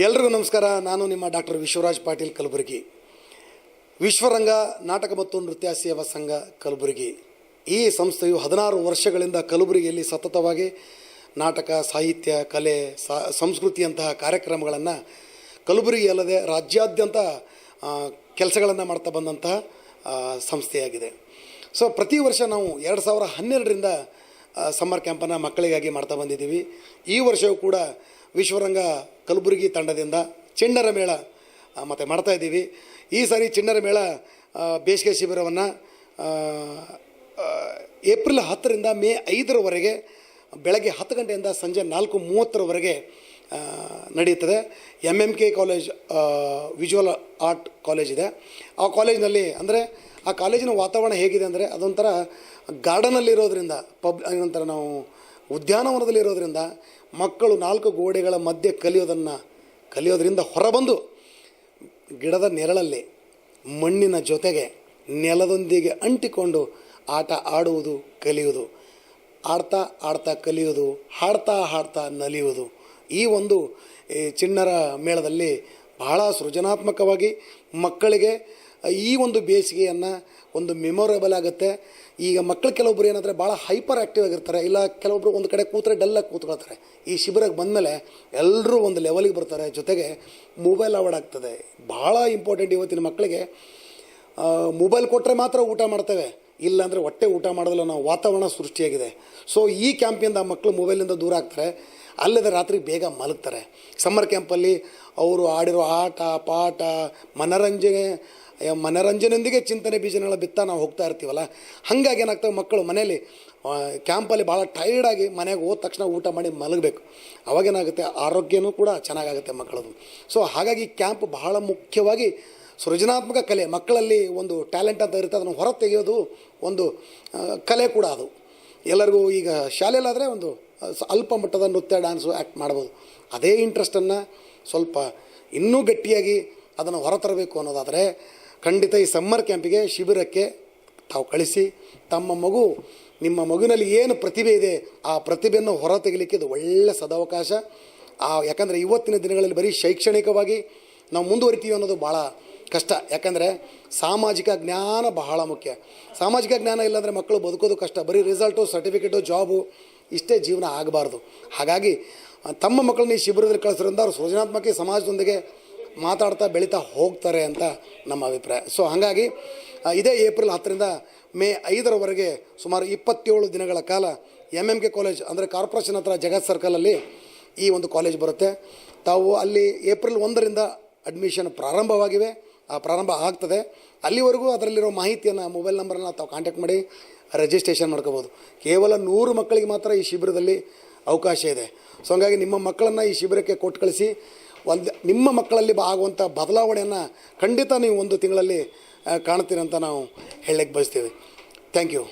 ಎಲ್ರಿಗೂ ನಮಸ್ಕಾರ. ನಾನು ನಿಮ್ಮ ಡಾಕ್ಟರ್ ವಿಶ್ವರಾಜ್ ಪಾಟೀಲ್ ಕಲಬುರಗಿ. ವಿಶ್ವರಂಗ ನಾಟಕ ಮತ್ತು ನೃತ್ಯ ಸೇವಾ ಸಂಘ ಕಲಬುರಗಿ. ಈ ಸಂಸ್ಥೆಯು ಹದಿನಾರು ವರ್ಷಗಳಿಂದ ಕಲಬುರಗಿಯಲ್ಲಿ ಸತತವಾಗಿ ನಾಟಕ, ಸಾಹಿತ್ಯ, ಕಲೆ ಸಂಸ್ಕೃತಿಯಂತಹ ಕಾರ್ಯಕ್ರಮಗಳನ್ನು ಕಲಬುರಗಿ ಅಲ್ಲದೆ ರಾಜ್ಯಾದ್ಯಂತ ಕೆಲಸಗಳನ್ನು ಮಾಡ್ತಾ ಬಂದಂತಹ ಸಂಸ್ಥೆಯಾಗಿದೆ. ಸೊ ಪ್ರತಿ ವರ್ಷ ನಾವು ಎರಡು ಸಾವಿರ ಹನ್ನೆರಡರಿಂದ ಸಮ್ಮರ್ ಕ್ಯಾಂಪನ್ನು ಮಕ್ಕಳಿಗಾಗಿ ಮಾಡ್ತಾ ಬಂದಿದ್ದೀವಿ. ಈ ವರ್ಷವೂ ಕೂಡ ವಿಶ್ವರಂಗ ಕಲಬುರಗಿ ತಂಡದಿಂದ ಚಿಣ್ಣರ ಮೇಳ ಮತ್ತು ಮತ್ತೆ ಮಾಡ್ತಾ ಇದ್ದೀವಿ. ಈ ಸಾರಿ ಚಿಣ್ಣರ ಮೇಳ ಬೇಸಿಗೆ ಶಿಬಿರವನ್ನು ಏಪ್ರಿಲ್ ಹತ್ತರಿಂದ ಮೇ ಐದರವರೆಗೆ, ಬೆಳಗ್ಗೆ ಹತ್ತು ಗಂಟೆಯಿಂದ ಸಂಜೆ ನಾಲ್ಕು ಮೂವತ್ತರವರೆಗೆ ನಡೆಯುತ್ತದೆ. M M K college visual art college ಇದೆ. ಆ ಕಾಲೇಜಿನಲ್ಲಿ ಅಂದರೆ, ಆ ಕಾಲೇಜಿನ ವಾತಾವರಣ ಹೇಗಿದೆ ಅಂದರೆ ಅದೊಂಥರ ಗಾರ್ಡನಲ್ಲಿರೋದ್ರಿಂದ ಪಬ್ ಏನಂತಾರೆ ನಾವು ಉದ್ಯಾನವನದಲ್ಲಿರೋದ್ರಿಂದ ಮಕ್ಕಳು ನಾಲ್ಕು ಗೋಡೆಗಳ ಮಧ್ಯೆ ಕಲಿಯೋದನ್ನು ಕಲಿಯೋದರಿಂದ ಹೊರಬಂದು ಗಿಡದ ನೆರಳಲ್ಲಿ ಮಣ್ಣಿನ ಜೊತೆಗೆ ನೆಲದೊಂದಿಗೆ ಅಂಟಿಕೊಂಡು ಆಟ ಆಡುವುದು, ಕಲಿಯುವುದು. ಆಡ್ತಾ ಆಡ್ತಾ ಕಲಿಯುವುದು, ಹಾಡ್ತಾ ಹಾಡ್ತಾ ನಲಿಯುವುದು. ಈ ಒಂದು, ಈ ಚಿಣ್ಣರ ಮೇಳದಲ್ಲಿ ಬಹಳ ಸೃಜನಾತ್ಮಕವಾಗಿ ಮಕ್ಕಳಿಗೆ ಈ ಒಂದು ಬೇಸಿಗೆಯನ್ನು ಒಂದು ಮೆಮೊರೇಬಲ್ ಆಗುತ್ತೆ. ಈಗ ಮಕ್ಕಳು ಕೆಲವೊಬ್ರು ಏನಂದರೆ ಭಾಳ ಹೈಪರ್ ಆ್ಯಕ್ಟಿವ್ ಆಗಿರ್ತಾರೆ. ಇಲ್ಲ ಕೆಲವೊಬ್ರು ಒಂದು ಕಡೆ ಕೂತ್ರೆ ಡಲ್ಲಾಗಿ ಕೂತ್ಕೊಳ್ತಾರೆ. ಈ ಶಿಬಿರಕ್ಕೆ ಬಂದಮೇಲೆ ಎಲ್ಲರೂ ಒಂದು ಲೆವೆಲಿಗೆ ಬರ್ತಾರೆ. ಜೊತೆಗೆ ಮೊಬೈಲ್ ಅವಾರ್ಡ್ ಆಗ್ತದೆ. ಭಾಳ ಇಂಪಾರ್ಟೆಂಟ್ ಇವತ್ತಿನ ಮಕ್ಕಳಿಗೆ ಮೊಬೈಲ್ ಕೊಟ್ಟರೆ ಮಾತ್ರ ಊಟ ಮಾಡ್ತೇವೆ. ಇಲ್ಲಾಂದರೆ ಹೊಟ್ಟೆ ಊಟ ಮಾಡೋದಿಲ್ಲ ನಾವು ವಾತಾವರಣ ಸೃಷ್ಟಿಯಾಗಿದೆ. ಸೊ ಈ ಕ್ಯಾಂಪಿಂದ ಮಕ್ಕಳು ಮೊಬೈಲಿಂದ ದೂರ ಆಗ್ತಾರೆ. ಅಲ್ಲದೆ ರಾತ್ರಿ ಬೇಗ ಮಲಗ್ತಾರೆ. ಸಮ್ಮರ್ ಕ್ಯಾಂಪಲ್ಲಿ ಅವರು ಆಡಿರೋ ಆಟ ಪಾಠ ಮನರಂಜನೆ ಮನೋರಂಜನೆಯೊಂದಿಗೆ ಚಿಂತನೆ ಬೀಜನೆಲ್ಲ ಬಿತ್ತಾ ನಾವು ಹೋಗ್ತಾ ಇರ್ತೀವಲ್ಲ? ಹಾಗಾಗಿ ಏನಾಗ್ತವೆ ಮಕ್ಕಳು ಮನೆಯಲ್ಲಿ ಆ, ಕ್ಯಾಂಪಲ್ಲಿ ಭಾಳ ಟೈರ್ಡಾಗಿ ಮನೆಗೆ ಹೋದ ತಕ್ಷಣ ಊಟ ಮಾಡಿ ಮಲಗಬೇಕು. ಅವಾಗೇನಾಗುತ್ತೆ? ಆರೋಗ್ಯನೂ ಕೂಡ ಚೆನ್ನಾಗಾಗುತ್ತೆ ಮಕ್ಕಳದು. ಸೊ ಹಾಗಾಗಿ ಕ್ಯಾಂಪ್ ಬಹಳ ಮುಖ್ಯವಾಗಿ ಸೃಜನಾತ್ಮಕ ಕಲೆ, ಮಕ್ಕಳಲ್ಲಿ ಒಂದು ಟ್ಯಾಲೆಂಟ್ ಅಂತ ಇರುತ್ತೆ, ಅದನ್ನು ಹೊರ ತೆಗೆಯೋದು ಒಂದು ಕಲೆ ಕೂಡ ಅದು. ಎಲ್ಲರಿಗೂ ಈಗ ಶಾಲೆಯಲ್ಲಾದರೆ ಒಂದು ಅಲ್ಪ ಮಟ್ಟದ ನೃತ್ಯ, ಡ್ಯಾನ್ಸು ಆ್ಯಕ್ಟ್ ಮಾಡ್ಬೋದು. ಅದೇ ಇಂಟ್ರೆಸ್ಟನ್ನು ಸ್ವಲ್ಪ ಇನ್ನೂ ಗಟ್ಟಿಯಾಗಿ ಅದನ್ನು ಹೊರತರಬೇಕು ಅನ್ನೋದಾದರೆ, ಖಂಡಿತ ಈ ಸಮ್ಮರ್ ಕ್ಯಾಂಪಿಗೆ ಶಿಬಿರಕ್ಕೆ ತಾವು ಕಳಿಸಿ, ತಮ್ಮ ಮಗು, ನಿಮ್ಮ ಮಗುವಿನಲ್ಲಿ ಏನು ಪ್ರತಿಭೆ ಇದೆ, ಆ ಪ್ರತಿಭೆಯನ್ನು ಹೊರ ತೆಗಿಲಿಕ್ಕೆ ಇದು ಒಳ್ಳೆಯ ಸದಾವಕಾಶ. ಆ, ಯಾಕಂದರೆ ಇವತ್ತಿನ ದಿನಗಳಲ್ಲಿ ಬರೀ ಶೈಕ್ಷಣಿಕವಾಗಿ ನಾವು ಮುಂದುವರಿತೀವಿ ಅನ್ನೋದು ಭಾಳ ಕಷ್ಟ. ಯಾಕಂದರೆ ಸಾಮಾಜಿಕ ಜ್ಞಾನ ಬಹಳ ಮುಖ್ಯ. ಸಾಮಾಜಿಕ ಜ್ಞಾನ ಇಲ್ಲಾಂದರೆ ಮಕ್ಕಳು ಬದುಕೋದು ಕಷ್ಟ. ಬರೀ ರಿಸಲ್ಟು ಸರ್ಟಿಫಿಕೇಟು ಜಾಬು ಇಷ್ಟೇ ಜೀವನ ಆಗಬಾರ್ದು. ಹಾಗಾಗಿ ತಮ್ಮ ಮಕ್ಕಳನ್ನ ಈ ಶಿಬಿರದಲ್ಲಿ ಕಳಿಸೋದ್ರಿಂದ ಅವರು ಸೃಜನಾತ್ಮಕ ಸಮಾಜದೊಂದಿಗೆ ಮಾತಾಡ್ತಾ ಬೆಳೀತಾ ಹೋಗ್ತಾರೆ ಅಂತ ನಮ್ಮ ಅಭಿಪ್ರಾಯ. ಸೊ ಹಾಗಾಗಿ ಇದೇ ಏಪ್ರಿಲ್ ಹತ್ತರಿಂದ ಮೇ ಐದರವರೆಗೆ ಸುಮಾರು ಇಪ್ಪತ್ತೇಳು ದಿನಗಳ ಕಾಲ ಎಂ ಎಂ ಕೆ ಕಾಲೇಜ್ ಅಂದರೆ ಕಾರ್ಪೊರೇಷನ್ ಹತ್ರ ಜಗತ್ ಸರ್ಕಲಲ್ಲಿ ಈ ಒಂದು ಕಾಲೇಜ್ ಬರುತ್ತೆ. ತಾವು ಅಲ್ಲಿ ಏಪ್ರಿಲ್ ಒಂದರಿಂದ ಅಡ್ಮಿಷನ್ ಪ್ರಾರಂಭವಾಗಿವೆ. ಪ್ರಾರಂಭ ಆಗ್ತದೆ. ಅಲ್ಲಿವರೆಗೂ ಅದರಲ್ಲಿರೋ ಮಾಹಿತಿಯನ್ನು ಮೊಬೈಲ್ ನಂಬರನ್ನು ತಾವು ಕಾಂಟ್ಯಾಕ್ಟ್ ಮಾಡಿ ರಿಜಿಸ್ಟ್ರೇಷನ್ ಮಾಡ್ಕೋಬೋದು. ಕೇವಲ ನೂರು ಮಕ್ಕಳಿಗೆ ಮಾತ್ರ ಈ ಶಿಬಿರದಲ್ಲಿ ಅವಕಾಶ ಇದೆ. ಸೊ ಹಂಗಾಗಿ ನಿಮ್ಮ ಮಕ್ಕಳನ್ನು ಈ ಶಿಬಿರಕ್ಕೆ ಕೊಟ್ಟು ಕಳಿಸಿ, ಒಂದು ನಿಮ್ಮ ಮಕ್ಕಳಲ್ಲಿ ಆಗುವಂಥ ಬದಲಾವಣೆಯನ್ನು ಖಂಡಿತ ನೀವು ಒಂದು ತಿಂಗಳಲ್ಲಿ ಕಾಣ್ತೀರಂತ ನಾವು ಹೇಳಕ್ಕೆ ಬಯಸ್ತೀವಿ. Thank you